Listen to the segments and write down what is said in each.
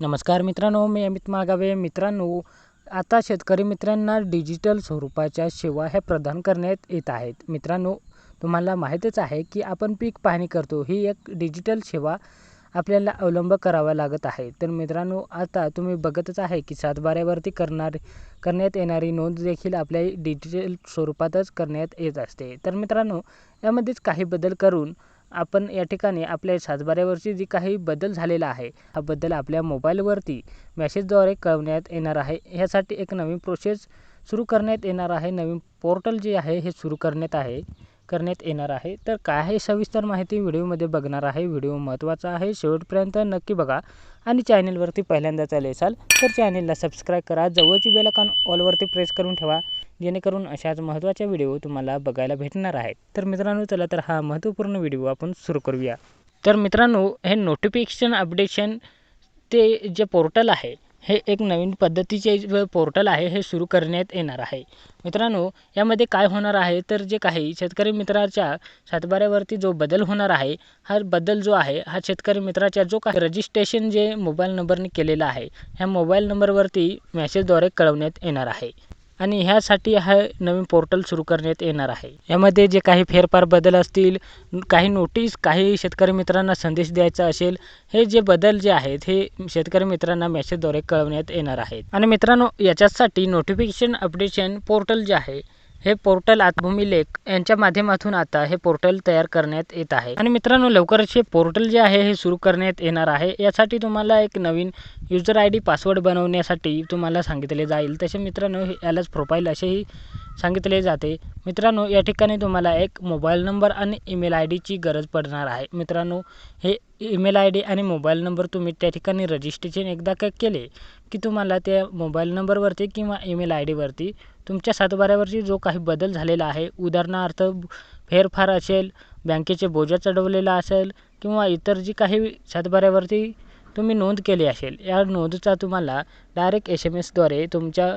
नमस्कार मित्रांनो मी अमित मागावे. मित्रांनो आता शेतकरी मित्रांना डिजिटल स्वरूपाच्या सेवा ह्या प्रदान करण्यात येत आहेत. मित्रांनो तुम्हाला माहीतच आहे की आपण पीक पाहणी करतो. ही एक डिजिटल सेवा आपल्याला अवलंब करावा लागत आहे. तर मित्रांनो आता तुम्ही बघतच आहे की सातबाऱ्यावरती करणार करण्यात येणारी नोंद देखील आपल्या डिजिटल स्वरूपातच करण्यात येत असते. तर मित्रांनो यामध्येच काही बदल करून आपण या ठिकाणी आपल्या सातबाऱ्यावरची जी काही बदल झालेला आहे हा बदल आपल्या मोबाईलवरती मॅसेजद्वारे कळवण्यात येणार आहे. ह्यासाठी एक नवीन प्रोसेस सुरू करण्यात येणार आहे. नवीन पोर्टल जे आहे हे सुरू करण्यात आहे. करण्यात येणार आहे. तर काय आहे सविस्तर माहिती व्हिडिओमध्ये बघणार आहे. व्हिडिओ महत्त्वाचा आहे. शेवटपर्यंत नक्की बघा. आणि चॅनलवरती पहिल्यांदाच आले असाल तर चॅनलला सबस्क्राईब करा. जवळची बेलकान ऑलवरती प्रेस करून ठेवा. जेणेकरून अशाच महत्त्वाच्या व्हिडिओ तुम्हाला बघायला भेटणार आहेत. तर मित्रांनो चला तर हा महत्त्वपूर्ण व्हिडिओ आपण सुरू करूया. तर मित्रांनो हे नोटिफिकेशन अपडेशन ते जे पोर्टल आहे हे एक नवीन पद्धतीचे पोर्टल आहे हे सुरू करण्यात येणार आहे. मित्रांनो यामध्ये काय होणार आहे? तर जे काही शेतकरी मित्राच्या सातबाऱ्यावरती जो बदल होणार आहे हा बदल जो आहे हा शेतकरी मित्राच्या जो काही रजिस्ट्रेशन जे मोबाईल नंबरने केलेलं आहे ह्या मोबाईल नंबरवरती मॅसेजद्वारे कळवण्यात येणार आहे. आणि ह्यासाठी हा नवीन पोर्टल सुरू करण्यात येणार आहे. यामध्ये जे काही फेरफार बदल असतील काही नोटीस काही शेतकरी मित्रांना संदेश द्यायचा असेल हे जे बदल जे आहेत हे शेतकरी मित्रांना मेसेजद्वारे कळवण्यात येणार आहेत. आणि मित्रांनो याच्यासाठी नोटिफिकेशन अपडेशन पोर्टल जे आहे हे पोर्टल भूमी लेख यांच्या माध्यमातून आता हे पोर्टल तयार करण्यात येत आहे. आणि मित्रांनो लवकरच हे पोर्टल जे आहे हे सुरू करण्यात येणार आहे. यासाठी तुम्हाला एक नवीन युजर आय डी पासवर्ड बनवण्यासाठी तुम्हाला सांगितले जाईल. तसे मित्रांनो यालाच प्रोफाईल असेही सांगितले जाते. मित्रांनो या ठिकाणी तुम्हाला एक मोबाईल नंबर आणि ईमेल आय डीची गरज पडणार आहे. मित्रांनो हे ईमेल आय डी आणि मोबाईल नंबर तुम्ही त्या ठिकाणी रजिस्ट्रेशन एकदा का केले की तुम्हाला त्या मोबाईल नंबरवरती किंवा ईमेल आय डीवरती तुमच्या सातबाऱ्यावरती जो काही बदल झालेला आहे उदाहरणार्थ फेरफार असेल बँकेचे बोजा चढवलेला असेल किंवा इतर जी काही सातबाऱ्यावरती तुम्ही नोंद केली असेल या नोंदचा तुम्हाला डायरेक्ट एस एम एसद्वारे तुमच्या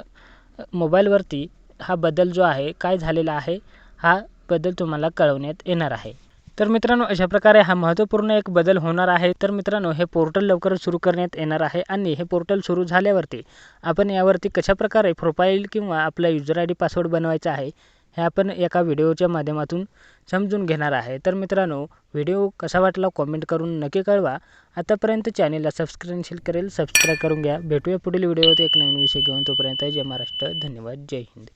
मोबाईलवरती हा बदल जो आहे काय झालेला आहे हा बदल तुम्हाला कळवण्यात येणार आहे. तर मित्रांनो अशा प्रकारे हा महत्त्वपूर्ण एक बदल होणार आहे. तर मित्रांनो हे पोर्टल लवकरच सुरू करण्यात येणार आहे आणि हे पोर्टल सुरू झाल्यावरती आपण यावरती कशाप्रकारे प्रोफाईल किंवा आपला युजर आय डी पासवर्ड बनवायचा आहे हे आपण एका व्हिडिओच्या माध्यमातून समजून घेणार आहे. तर मित्रांनो व्हिडिओ कसा वाटला कॉमेंट करून नक्की कळवा. आतापर्यंत चॅनेलला सबस्क्राईब करेल सबस्क्राईब करून घ्या. भेटूया पुढील व्हिडिओत एक नवीन विषय घेऊन. तोपर्यंत जय महाराष्ट्र धन्यवाद जय हिंद.